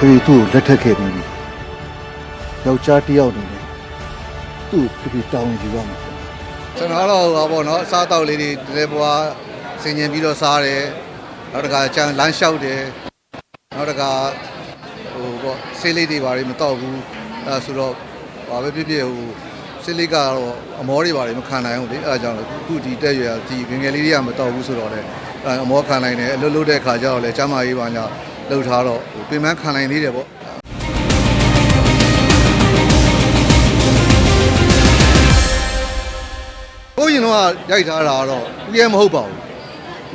ဖေဖေသူ့ကိုလက်ထပ်ခဲ့ပြီးပြီယောက်ျားတစ်ယောက်အနေနဲ့သူ့ကိုဖေဖေတောင်းယူရမှာပေါ့ကျွန်တော်ကတော့ဟောပေါ့နော်အစားတောက်လေးတွေတလဲပွားဆင်ញင်ပြီးတော့စားတယ်နောက်တစ်ခါကျန်လမ်းလျှောက်တယ်နောက်တစ်ခါဟိုပေါ့ဆေးလေးတွေဘာတွေမတောက်ဘူးအဲဆိုတော့ဘာပဲဖြစ်ဖြစ်ဟိုဆေးလေးကတော့အမောတွေဘာတွေမခံနိုင်ဘူးလေအဲဒါကြောင့်လည်းအခုဒီတက်ရွယ်ဒီငယ်ငယ်လေးတွေကမတောက်ဘူးဆိုတော့လေအဲအမောခံနိုင်တယ်အလွတ်လွတ်တဲ့ခါကျတော့လေကျမ်းမာရေးပါညာ လှုပ်ထားတော့ဟိုပင်မခံနိုင်သေးတယ်ပေါ့။ကိုရင်တော့ရိုက်ထားတာကတော့ဦးရဲမဟုတ်ပါဘူး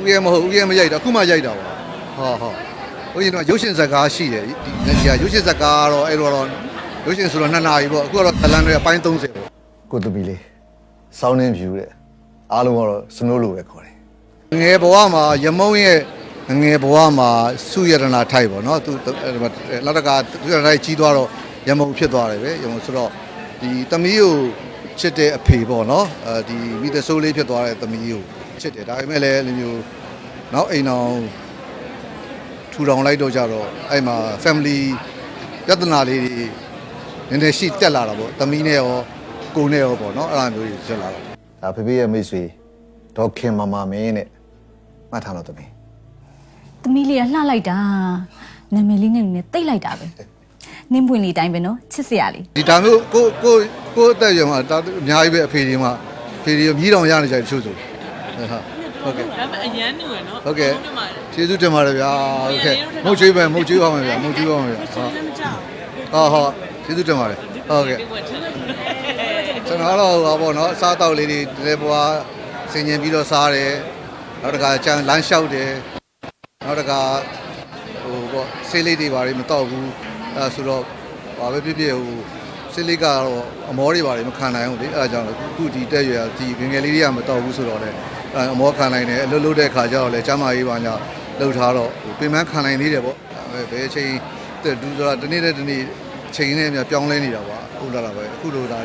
။ဦးရဲမဟုတ်ဦးရဲမရိုက်တာအခုမှရိုက်တာပါ။ဟောဟော။ကိုရင်တော့ရုပ်ရှင်ဇာတ်ကားရှိတယ်ဒီဒီကရုပ်ရှင်ဇာတ်ကားကတော့အဲ့တော့တော့ရုပ်ရှင်ဆိုတော့နှစ်နာရီပေါ့အခုကတော့ဇလန်တွေအပိုင်း30ပေါ့ကိုသမီးလေးစောင်းနှင်းဖြူတဲ့အားလုံးကတော့စနိုးလိုပဲခေါ်တယ်။ငယ်ဘဝမှာရမုံရဲ့ ငယ်ဘဝမှာစုရတနာထိုက်ပေါ့နော်သူအဲ့ဒီမှာနောက်တစ်ခါသူရတနာထိုက်ကြီးသွားတော့ရမုံဖြစ်သွားတယ်ပဲရမုံဆိုတော့ဒီသမီးကိုချစ်တဲ့အဖေပေါ့နော်အဲဒီမိသက်ဆိုးလေးဖြစ်သွားတဲ့သမီးကိုချစ်တယ်ဒါပေမဲ့လည်းဒီမျိုးနောက်အိမ်အောင်ထူထောင်လိုက်တော့ကြတော့အဲ့မှာ family ပြဿနာလေးတွေနည်းနည်းရှိတက်လာတာပေါ့သမီးနဲ့ရောကိုယ်နဲ့ရောပေါ့နော်အဲ့လိုမျိုးတွေဖြစ်လာတော့ဒါဖေဖေရဲ့မိတ်ဆွေဒေါက်ခင်မမမင်းနဲ့မှတ်ထားတော့သမီး သမီးလေးကလှလိုက်တာနာမည်လေးနဲ့လည်းတိတ်လိုက်တာပဲနင်းပွင့်လေးတိုင်းပဲနော်ချစ်စရာလေးဒီဒါမျိုးကိုကိုကိုအသက်အရွယ်မှာဒါအများကြီးပဲအဖေတွေမှာအဖေတွေမြည်တော်ရနေကြတယ်တချို့ဆိုဟုတ်ဟုတ်ကဲ့ဒါပေမဲ့အရန်နေရနော်ဟုတ်ကဲ့ဒီမှာကျေးဇူးတင်ပါတယ်ဗျာဟုတ်ကဲ့မုတ်ချွေးပဲမုတ်ချွေးပါမယ်ဗျာမုတ်ချွေးပါမယ်ဗျာချက်လည်းမကြောက်ဟုတ်ဟုတ်ကျေးဇူးတင်ပါတယ်ဟုတ်ကဲ့ဒီဝက်ချက်လည်းကျွန်တော်ကတော့ဟောပေါ့နော်အစားတောက်လေးတွေတလဲပွားဆင်ញင်ပြီးတော့စားတယ်နောက်တစ်ခါကျန်လမ်းလျှောက်တယ် နောက်တစ်ခါဟိုပေါ့ဆေးလေးတွေဘာတွေမတောက်ဘူးအဲဆိုတော့ဘာပဲဖြစ်ဖြစ်ဟိုဆေးလေးကတော့အမောတွေဘာတွေမခံနိုင်ဘူးလေအဲဒါကြောင့်အခုဒီတက်ရွယ်ဒီငယ်ငယ်လေးတွေကမတောက်ဘူးဆိုတော့လေအဲအမောခံနိုင်တယ်အလွတ်လွတ်တဲ့ခါကျတော့လေကျမ်းမာရေးပါညာလှုပ်ထားတော့ဟိုပင်မခံနိုင်သေးတယ်ပေါ့အဲဘယ်အချိန်ဒူဆိုတာဒီနေ့နဲ့ဒီနေ့ချိန်နဲ့အများပြောင်းလဲနေတာပါဟုတ်လားပဲအခုလိုဒါ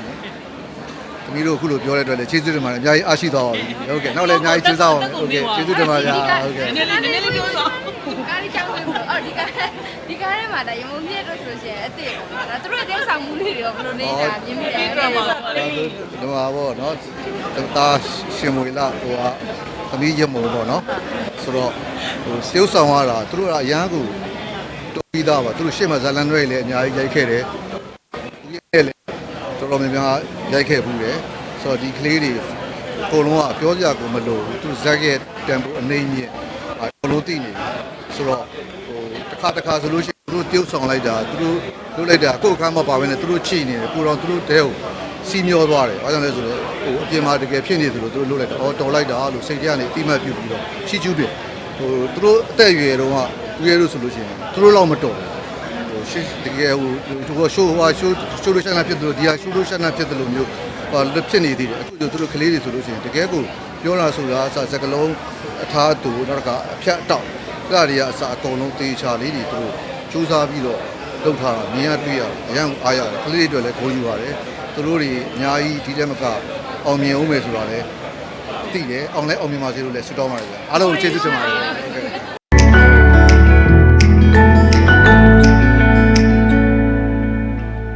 သမီးတို့အခုလိုပြောတဲ့အတွက်လည်းကျေးဇူးတင်ပါတယ်အများကြီးအားရှိသွားပါပြီဟုတ်ကဲ့နောက်လည်းအများကြီးကျေးဇူးအောင်ဟုတ်ကဲ့ကျေးဇူးတင်ပါဗျာဟုတ်ကဲ့နည်းနည်းလေးနည်းနည်းလေးပြောတော့ကားလေးကြောင်းဝင်လို့အော်ဒီကားဒီကားထဲမှာဒါရမုံမြင့်တော့ဆိုလို့ရှိရင်အစ်စ်ပေါ့နော်ဒါသူတို့ရဲ့ဆောင်မှုလေးတွေရောဘယ်လိုနေတာမြင်မိတယ်ဒရမာဒီမှာပေါ့နော်တာရှင်မွေလာဟိုကသမီးရမုံပေါ့နော်ဆိုတော့ဟိုစေုပ်ဆောင်ရတာသူတို့ကအရန်ကိုတိုးပြီးသားပါသူတို့ရှေ့မှာဇလန်တွေလည်းအများကြီးရိုက်ခဲ့တယ်ဒီရဲ့လည်း တော်တော်များများရိုက်ခဲ့ဘူးတယ်ဆိုတော့ဒီကလေးတွေအကုန်လုံးကပြောစရာကိုမလိုဘူးသူဇက်ရဲ့တန်ဖိုးအနေမြင့်အကုန်လုံးသိနေတယ်ဆိုတော့ဟိုတစ်ခါတစ်ခါဆိုလို့ရှိရင်သူတို့ပြုတ်ဆောင်လိုက်တာသူတို့လုပ်လိုက်တာကိုယ့်အခါမှပါပဲနဲ့သူတို့ချိနေတယ်ကိုတော့သူတို့တဲကိုစီမျောသွားတယ်ဘာကြောင့်လဲဆိုတော့ဟိုအပြင်မှာတကယ်ဖြစ်နေသလိုသူတို့လုပ်လိုက်တာအော်တော်လိုက်တာလို့စိတ်ထဲကနေအတိမတ်ပြုတ်ပြီးတော့ချီကျူးတယ်ဟိုသူတို့အသက်အရွယ်တော့ကဦးရဲလို့ဆိုလို့ရှိရင်သူတို့လောက်မတော်ဘူးဟို ရှင်းတကယ်ဟိုဟိုရှိုးဟိုရှိုးရှိုးလို့ရှနာဖြစ်တယ်လို့ဒီဟာရှိုးလို့ရှနာဖြစ်တယ်လို့မျိုးဟိုလက်ဖြစ်နေသေးတယ်အခုကျသူတို့ကလေးတွေဆိုလို့ရှိရင်တကယ်ကိုပြောလာဆိုတာအစစကလုံးအထားတူနောက်တစ်ခါအဖြတ်အတောက်အဲ့ဒါတွေကအစအကုန်လုံးတေချာလေးတွေသူတို့စူးစမ်းပြီးတော့လုပ်ထားတာမြင်ရတွေ့ရအရန်အားရတယ်ကလေးတွေအတွက်လည်းဂုဏ်ယူပါတယ်သူတို့တွေအများကြီးဒီတက်မကအောင်မြင်အောင်မယ်ဆိုတာလည်းသိတယ်အောင်လဲအောင်မြင်ပါစေလို့လည်းဆုတောင်းပါတယ်ဗျာအားလုံးကိုကျေးဇူးတင်ပါတယ်